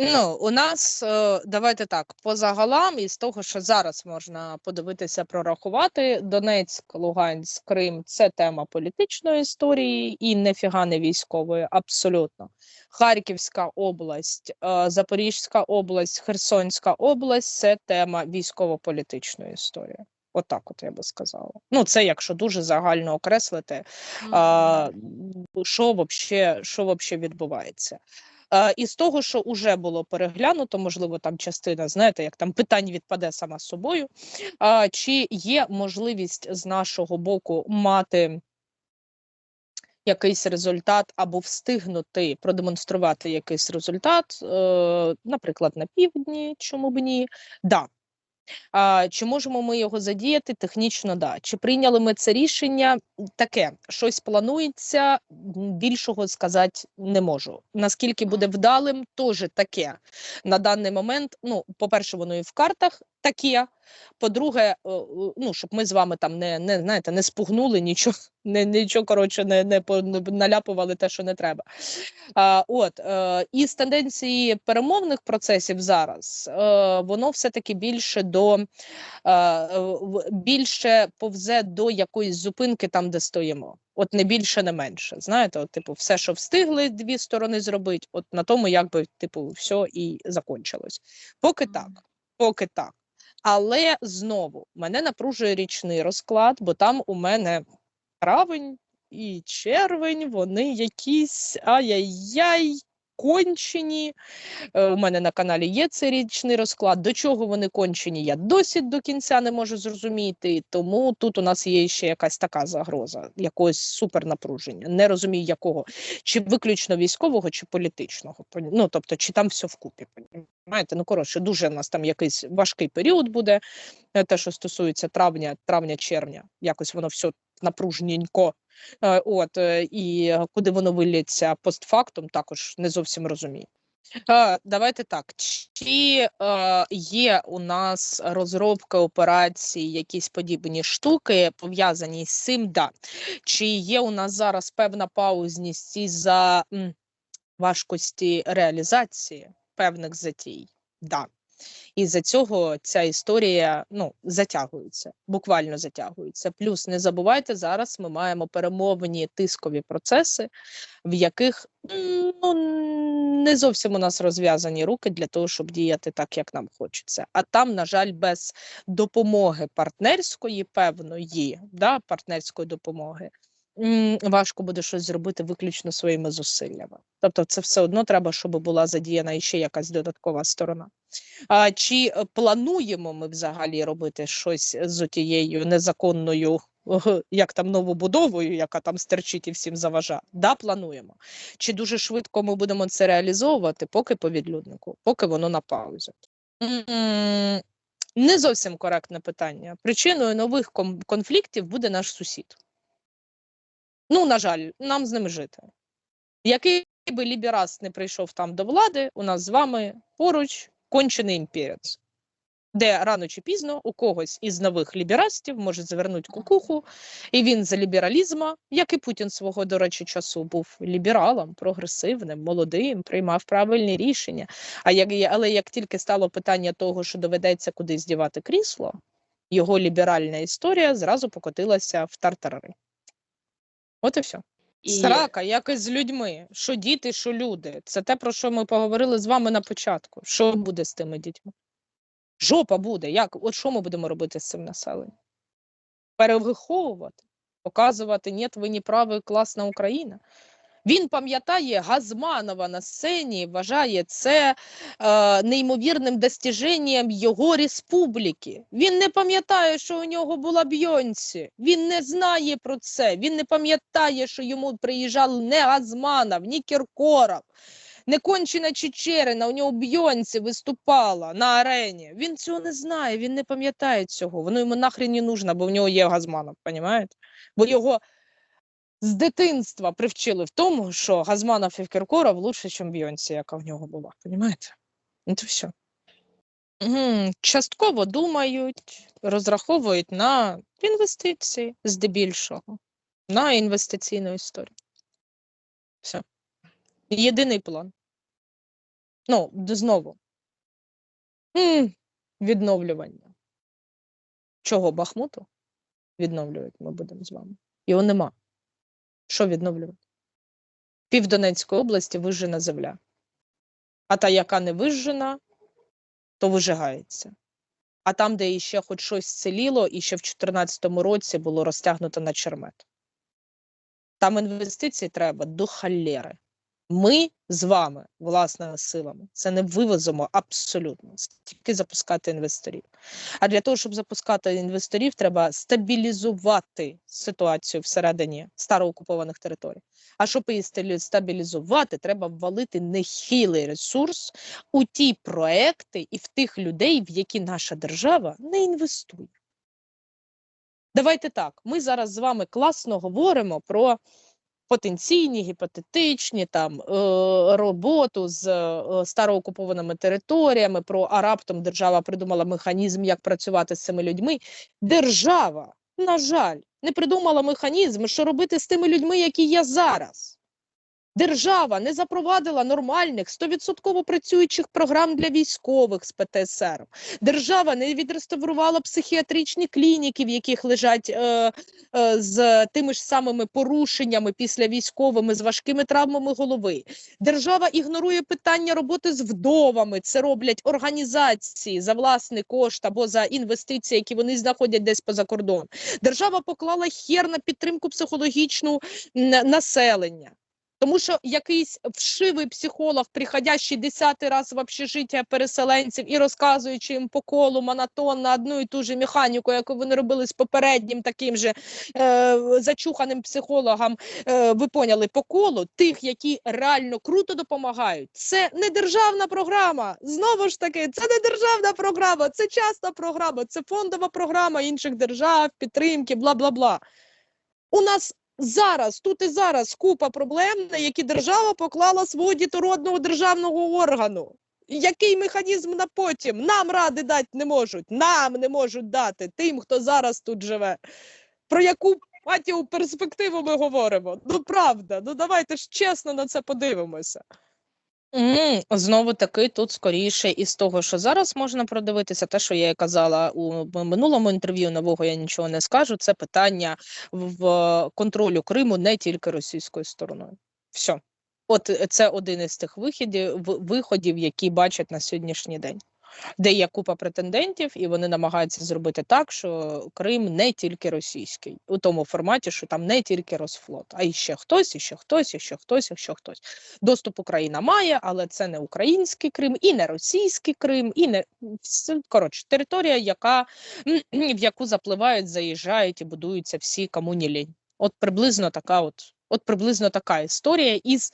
Ну, у нас е, давайте так, по загалам, із того, що зараз можна подивитися, прорахувати, Донецьк, Луганськ, Крим це тема політичної історії і нефіга не військової, абсолютно. Харківська область, е, Запорізька область, Херсонська область це тема військово-політичної історії. Отак, от я би сказала. Ну, це якщо дуже загально окреслити, а, що вообще, що вообще відбувається. Е, І з того, що вже було переглянуто, можливо, там частина, знаєте, як там питань відпаде сама собою. Чи є можливість з нашого боку мати якийсь результат або встигнути продемонструвати якийсь результат, е, наприклад, на півдні, чому б ні? Да. А, Чи можемо ми його задіяти? Технічно, да. Чи прийняли ми це рішення? Таке щось планується, більшого сказати не можу. Наскільки буде вдалим, теж таке. На даний момент, ну, по-перше, воно і в картах таке. По-друге, ну, щоб ми з вами там не, не, знаєте, не спугнули нічого, не, нічого коротше, не, не, наляпували те, що не треба. А, от, е, і з тенденції перемовних процесів зараз, е, воно все-таки більше до е, більше повзе до якоїсь зупинки там, де стоїмо. От не більше, не менше. Знаєте, от, типу, все, що встигли дві сторони зробити, от на тому, якби, типу, все і закончилось. Поки так, поки так. Але знову мене напружує річний розклад, бо там у мене травень і червень, вони якісь ай-яй-яй. Кончені. Е, У мене на каналі є цей річний розклад. До чого вони кончені, я досі до кінця не можу зрозуміти. Тому тут у нас є ще якась така загроза, якогось супернапруження. Не розумію, якого, чи виключно військового, чи політичного. Ну, тобто, чи там все вкупі. Понімаєте? Ну, коротше, дуже у нас там якийсь важкий період буде. е, Те, що стосується травня, травня-червня, якось воно все напружненько. Е, От е, і куди воно виліться постфактум, також не зовсім розумію. Е, Давайте так. Чи е, є у нас розробка операцій, якісь подібні штуки пов'язані з цим? Да. Чи є у нас зараз певна паузність із-за м, важкості реалізації певних затій? Да. І за цього ця історія ну, затягується, буквально затягується. Плюс не забувайте, зараз ми маємо перемовні тискові процеси, в яких ну, не зовсім у нас розв'язані руки для того, щоб діяти так, як нам хочеться. А там, на жаль, без допомоги партнерської, певної, да, партнерської допомоги. Важко буде щось зробити виключно своїми зусиллями. Тобто, це все одно треба, щоб була задіяна іще якась додаткова сторона. А, чи е, плануємо ми взагалі робити щось з тією незаконною, як там новобудовою, яка там стерчить і всім заважає? Да, плануємо. Чи дуже швидко ми будемо це реалізовувати, поки по відлюднику, поки воно на паузі? Не зовсім коректне питання. Причиною нових конфліктів буде наш сусід. Ну, на жаль, нам з ним жити. Який би ліберас не прийшов там до влади, у нас з вами поруч кончений імперець, де рано чи пізно у когось із нових ліберастів може завернути кукуху, і він за лібералізма, як і Путін свого, до речі, часу був лібералом, прогресивним, молодим, приймав правильні рішення. А як, але як тільки стало питання того, що доведеться кудись дівати крісло, його ліберальна історія зразу покотилася в тартарари. От і все. І Срака, як і з людьми. Що діти, що люди. Це те, про що ми поговорили з вами на початку. Що буде з тими дітьми? Жопа буде. Як? От що ми будемо робити з цим населенням? Перевиховувати, показувати, ні, ви не праві, класна Україна. Він пам'ятає Газманова на сцені, вважає це е, неймовірним достіженням його республіки. Він не пам'ятає, що у нього була Бйонсі. Він не знає про це. Він не пам'ятає, що йому приїжджав не Газманов, ні Кіркоров, не кончена Чечерина. У нього Бйонсі виступала на арені. Він цього не знає, він не пам'ятає цього. Воно йому нахрен не нужно, бо в нього є Газманов, понімаєте? Бо його з дитинства привчили в тому, що Газманов і Кіркоров лучше, ніж Бйонсі, яка в нього була. Понімаєте? Ну то все. Мгм. Частково думають, розраховують на інвестиції здебільшого, на інвестиційну історію. Все. Єдиний план. Ну, знову. М, Відновлювання. Чого Бахмуту? Відновлювати ми будемо з вами. Його нема. Що відновлювати? Пів Донецької області вижжена земля. А та, яка не вижжена, то вижигається. А там, де іще хоч щось зціліло і ще в 2014 році було розтягнуто на чермет. Там інвестиції треба до халєри. Ми з вами, власними силами, це не вивеземо абсолютно, тільки запускати інвесторів. А для того, щоб запускати інвесторів, треба стабілізувати ситуацію всередині староокупованих територій. А щоб її стабілізувати, треба ввалити нехилий ресурс у ті проекти і в тих людей, в які наша держава не інвестує. Давайте так. Ми зараз з вами класно говоримо про потенційні, гіпотетичні там е, роботу з е, староокупованими територіями. Про а раптом держава придумала механізм, як працювати з цими людьми. Держава, на жаль, не придумала механізм, що робити з тими людьми, які є зараз. Держава не запровадила нормальних 100% працюючих програм для військових з ПТСР. Держава не відреставрувала психіатричні клініки, в яких лежать е, е, з тими ж самими порушеннями після військовими, з важкими травмами голови. Держава ігнорує питання роботи з вдовами. Це роблять організації за власний кошт або за інвестиції, які вони знаходять десь поза кордон. Держава поклала хер на підтримку психологічну населення. Тому що якийсь вшивий психолог, приходящий десятий раз в общежиття переселенців і розказуючи їм по колу монотонно одну і ту ж механіку, яку вони робили з попереднім таким же е, зачуханим психологом, е, ви поняли по колу тих, які реально круто допомагають. Це не державна програма. Знову ж таки, це не державна програма, це частна програма, це фондова програма інших держав, підтримки, бла бла бла. У нас зараз, тут і зараз купа проблем, на які держава поклала свого дітородного державного органу. Який механізм на потім? Нам ради дати не можуть, нам не можуть дати тим, хто зараз тут живе. Про яку матію перспективу ми говоримо? Ну правда, ну давайте ж чесно на це подивимося. М, Знову таки, тут скоріше із того, що зараз можна продивитися, те, що я і казала у минулому інтерв'ю, нового я нічого не скажу. Це питання в контролю Криму не тільки російською стороною. Все. От е, це один із тих вихідів виходів, які бачать на сьогоднішній день, де є купа претендентів, і вони намагаються зробити так, що Крим не тільки російський, у тому форматі, що там не тільки Росфлот, а і ще хтось, і ще хтось, і ще хтось, і хтось. Доступ Україна має, але це не український Крим, і не російський Крим, і не коротше, територія, яка в яку запливають, заїжджають і будуються всі кому не лінь. От приблизно така, от, от приблизно така історія із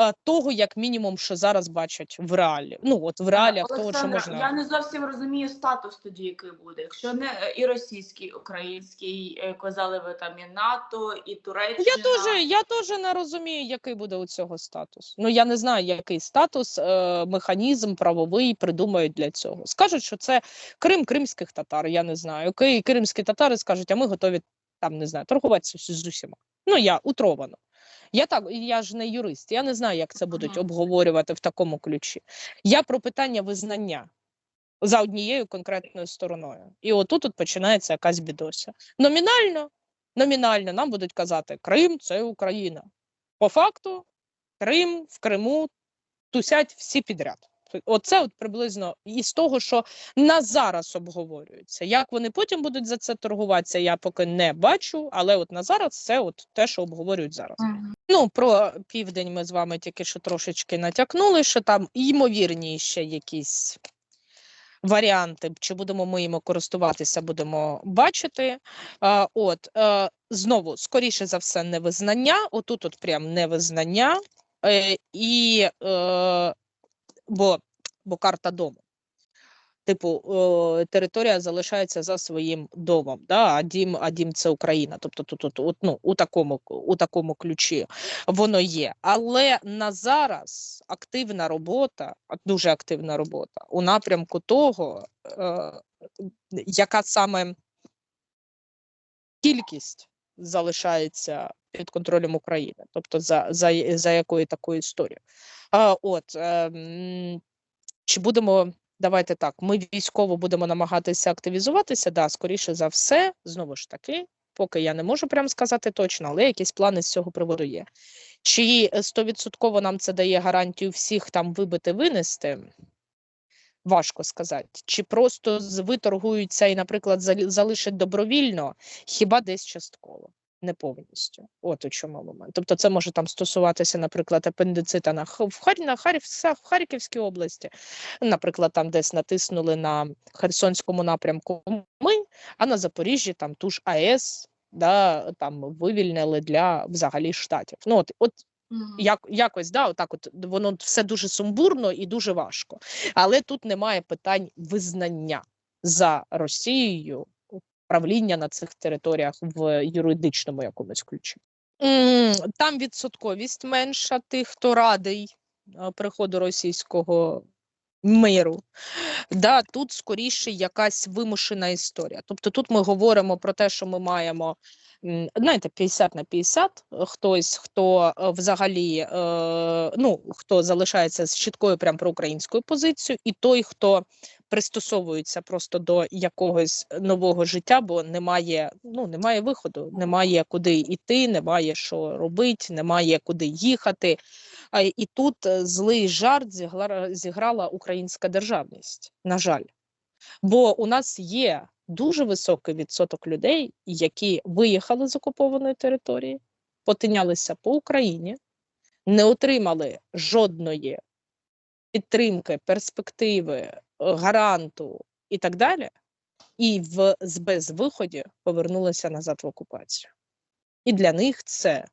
е, того, як мінімум, що зараз бачать в реалі. Ну от в реаліях того, що можна. Я не зовсім розумію статус тоді, який буде. Якщо не е, і російський, і український, е, казали ви там і НАТО, і Туреччина. Я теж, я теж не розумію, який буде у цього статус. Ну я не знаю, який статус, е, механізм правовий придумають для цього. Скажуть, що це Крим кримських татар. Я не знаю. Кримські татари скажуть, а ми готові там не знаю, торгуватися з усіма. Ну я утровано. Я так, я ж не юрист, я не знаю, як це будуть обговорювати в такому ключі. Я про питання визнання за однією конкретною стороною. І отут от починається якась бідося. Номінально, номінально нам будуть казати, Крим це Україна. По факту, Крим в Криму тусять всі підряд. Оце от приблизно із того, що на зараз обговорюється. Як вони потім будуть за це торгуватися, я поки не бачу, але от на зараз це от те, що обговорюють зараз. Ну, про південь ми з вами тільки що трошечки натякнули, що там ймовірні ще якісь варіанти, чи будемо ми їм користуватися, будемо бачити. А, от, е, знову, скоріше за все, невизнання. Отут от прям невизнання. Е, і, е, бо, бо карта дому. Типу, е, територія залишається за своїм домом, да? а дім, а дім це Україна. Тобто тут, тут от, ну, у, такому, у такому ключі воно є. Але на зараз активна робота, дуже активна робота у напрямку того, е, яка саме кількість залишається під контролем України, тобто за, за, за якою такою історією. От, ем, Чи будемо, давайте так, ми військово будемо намагатися активізуватися? Да, скоріше за все, знову ж таки, поки я не можу прям сказати точно, але якісь плани з цього приводу є. Чи е, стовідсотково нам це дає гарантію всіх там вибити, винести? Важко сказати. Чи просто виторгуються і, наприклад, залишать добровільно, хіба десь частково, не повністю. От у чому момент. Тобто, це може там стосуватися, наприклад, апендицита на на в Харківській області, наприклад, там десь натиснули на Херсонському напрямку ми, а на Запоріжжі там ту ж АЕС. Да, там вивільнили для взагалі штатів. Ну от, от як, якось да, отак от воно все дуже сумбурно і дуже важко. Але тут немає питань визнання за Росією правління на цих територіях в юридичному якомусь ключі. Там відсотковість менша тих, хто радий е, приходу російського миру. Да, тут скоріше якась вимушена історія. Тобто тут ми говоримо про те, що ми маємо знаєте, 50 на 50, е, хтось, хто е, взагалі ну, хто залишається з чіткою прям проукраїнською позицією, і той, хто пристосовується просто до якогось нового життя, бо немає, ну, немає виходу, немає куди йти, немає що робити, немає куди їхати. А, І тут е, злий жарт зіграла українська державність, на жаль. Бо у нас є дуже високий відсоток людей, які виїхали з окупованої території, потинялися по Україні, не отримали жодної підтримки, перспективи, гаранту і так далі, і в безвиході повернулися назад в окупацію. І для них це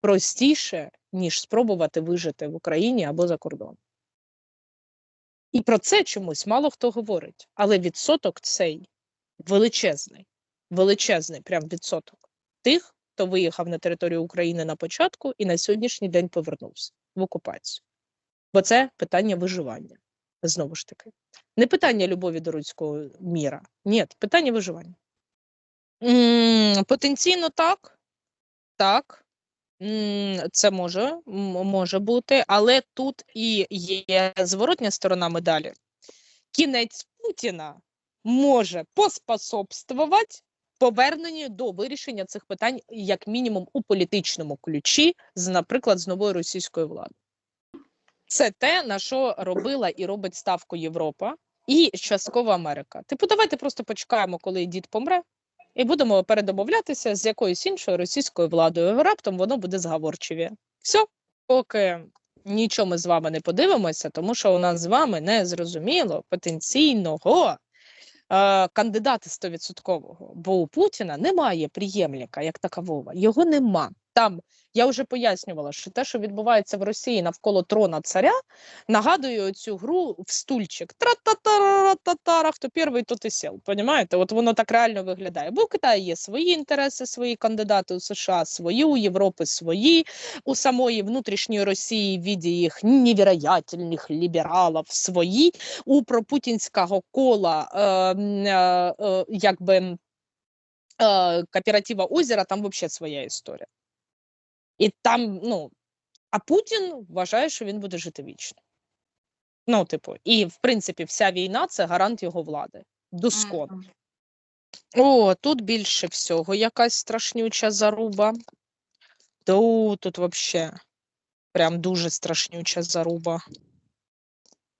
простіше, ніж спробувати вижити в Україні або за кордоном. І про це чомусь мало хто говорить, але відсоток цей величезний, величезний прям відсоток тих, хто виїхав на територію України на початку і на сьогоднішній день повернувся в окупацію. Бо це питання виживання. Знову ж таки, не питання любові до руського міра. Ні, питання виживання. Потенційно так. Так. Це може, може бути, але тут і є зворотня сторона медалі. Кінець Путіна може поспособствувати поверненню до вирішення цих питань, як мінімум, у політичному ключі, з, наприклад, з новою російською владою. Це те, на що робила і робить ставку Європа і частково Америка. Типу, давайте просто почекаємо, коли дід помре, і будемо передомовлятися з якоюсь іншою російською владою. Раптом воно буде зговорчиві. Все, поки нічого ми з вами не подивимося, тому що у нас з вами не зрозуміло потенційного е, кандидата 100%. Бо у Путіна немає приємника як такового. Його нема. Там я вже пояснювала, що те, що відбувається в Росії навколо трона царя, нагадує цю гру в стульчик. Тра-та-та-ра-та-тара, хто перший, тот і сел. Понімаєте? От воно так реально виглядає. Бо в Китаї є свої інтереси, свої кандидати у США, свої, у Європи свої, у самої внутрішньої Росії в віді їх невероятельних лібералів свої, у пропутінського кола е, е, е, якби е, кооператива озера, там взагалі своя історія. І там, ну, а Путін вважає, що він буде жити вічно. Ну, типу, і в принципі, вся війна це гарант його влади. Доскон. О, тут більше всього якась страшнюча заруба. То тут вообще прям дуже страшнюча заруба.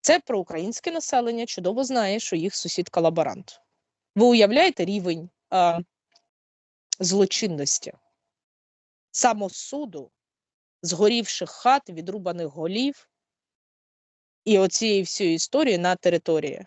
Це проукраїнське населення чудово знає, що їх сусід колаборант. Ви уявляєте рівень а, злочинності, самосуду, згорівших хат, відрубаних голів і оцієї всієї історії на території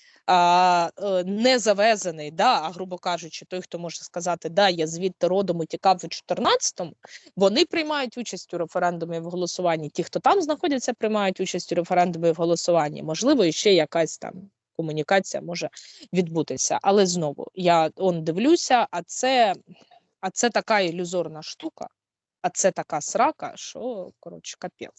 а, е, не завезений, да, а грубо кажучи, той, хто може сказати, да, я звідти родом і тікав у 14-му, вони приймають участь у референдумі в голосуванні. Ті, хто там знаходяться, приймають участь у референдумі в голосуванні. Можливо, і ще якась там комунікація може відбутися. Але знову я он дивлюся, а це, а це така ілюзорна штука, а це така срака, що коротше капець.